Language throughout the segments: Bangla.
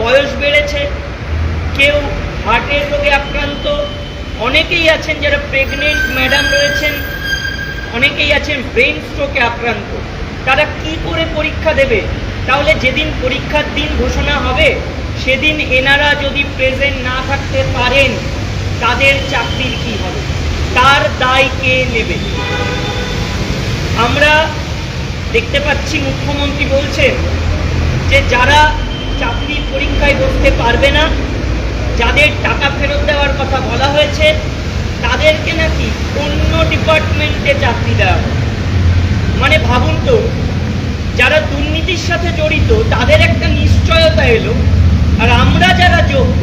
বয়স বেড়েছে, কেউ হার্টের রোগে আক্রান্ত, অনেকেই আছেন যারা প্রেগনেন্ট ম্যাডাম রয়েছেন, অনেকেই আছেন ব্রেন স্ট্রোকে আক্রান্ত। তারা কি করে পরীক্ষা দেবে? তাহলে যেদিন পরীক্ষার দিন ঘোষণা হবে, সেদিন এনারা যদি প্রেজেন্ট না থাকতে পারেন, তাদের চাকরির কি হবে? তার দায় কে নেবে? আমরা দেখতে পাচ্ছি মুখ্যমন্ত্রী বলছেন যে যারা চাকরির পরীক্ষায় বসতে পারবে না। যাদের টাকা ফেরত দেওয়ার কথা বলা হয়েছে, তাদেরকে নাকি অন্য ডিপার্টমেন্টে চাকরি দেওয়া। মানে ভাবুন তো, যারা দুর্নীতির সাথে জড়িত, তাদের একটা নিশ্চয়তা এলো। আর আমরা যারা যোগ্য,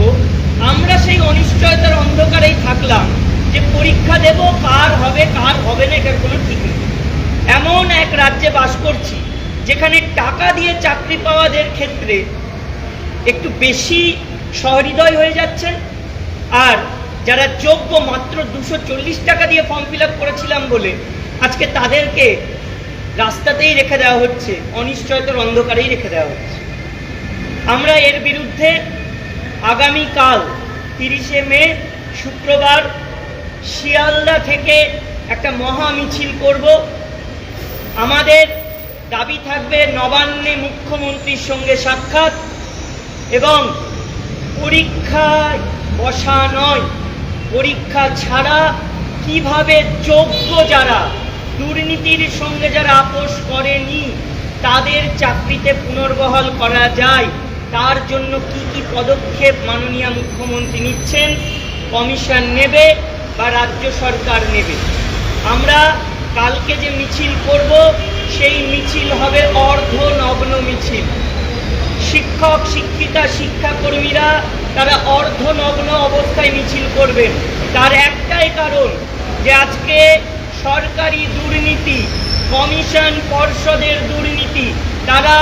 আমরা সেই অনিশ্চয়তার অন্ধকারেই থাকলাম যে পরীক্ষা দেব, কার হবে কার হবে না, এটার কোনো ঠিক নেই। এমন এক রাজ্যে বাস করছি, যেখানে টাকা দিয়ে চাকরি পাওয়াদের ক্ষেত্রে একটু বেশি সহৃদয় হয়ে যাচ্ছেন। আর যারা যোগ্য মাত্র দুশো টাকা দিয়ে ফর্ম ফিল করেছিলাম বলে আজকে তাদেরকে রাস্তাতেই রেখে দেওয়া হচ্ছে, অনিশ্চয়তার অন্ধকারেই রেখে দেওয়া হচ্ছে। আমরা এর বিরুদ্ধে আগামীকাল তিরিশে মে, শুক্রবার শিয়ালদা থেকে একটা মহা মিছিল করব। আমাদের দাবি থাকবে নবান্নে মুখ্যমন্ত্রীর সঙ্গে সাক্ষাৎ। এবং পরীক্ষায় বসা নয়। পরীক্ষা ছাড়া কীভাবে যোগ্য যারা, দুর্নীতির সঙ্গে যারা আপোষ করেনি, তাদের চাকরিতে পুনর্বহাল করা যায়, তার জন্য কি কি পদক্ষেপ মাননীয় মুখ্যমন্ত্রী নিচ্ছেন, কমিশন নেবে বা রাজ্য সরকার নেবে। আমরা কালকে যে মিছিল করব, সেই মিছিল হবে অর্ধনগ্ন মিছিল। শিক্ষক, শিক্ষিকা, শিক্ষাকর্মীরা তারা অর্ধনগ্ন অবস্থায় মিছিল করবেন। তার একটাই কারণ যে আজকে সরকারি দুর্নীতি, কমিশন পর্ষদের দুর্নীতি, তারা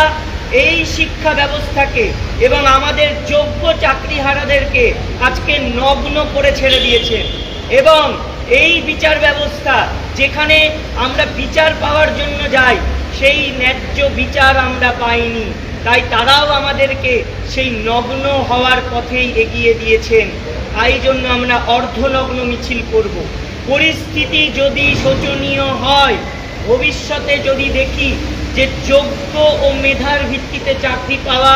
এই শিক্ষা ব্যবস্থাকে এবং আমাদের যোগ্য চাকরিহারাদেরকে আজকে নগ্ন করে ছেড়ে দিয়েছে। এবং এই বিচার ব্যবস্থা যেখানে আমরা বিচার পাওয়ার জন্য যাই, সেই ন্যায্য বিচার আমরা পাইনি। তাই তারাও আমাদেরকে সেই নগ্ন হওয়ার পথেই এগিয়ে দিয়েছেন। তাই জন্য আমরা অর্ধনগ্ন মিছিল করব। পরিস্থিতি যদি শোচনীয় হয়, ভবিষ্যতে যদি দেখি যে যোগ্য ও মেধার ভিত্তিতে চাকরি পাওয়া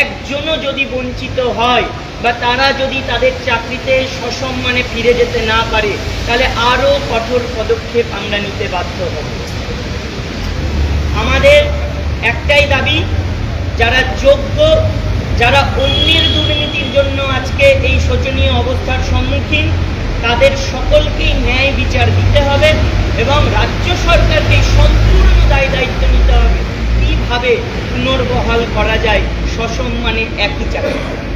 একজনও যদি বঞ্চিত হয় বা তারা যদি তাদের চাকরিতে সসম্মানে ফিরে যেতে না পারে, তাহলে আরও কঠোর পদক্ষেপ আমরা নিতে বাধ্য হব। আমাদের একটাই দাবি যারা যোগ্য, যারা অন্যের দুর্নীতির জন্য আজকে এই শোচনীয় অবস্থার সম্মুখীন, তাদের সকলকেই ন্যায় বিচার দিতে হবে এবং রাজ্য সরকারকে সম্পূর্ণ দায় দায়িত্ব নিতে হবে। কীভাবে পুনর্বহাল করা যায় সসম্মানে একই চাকরি?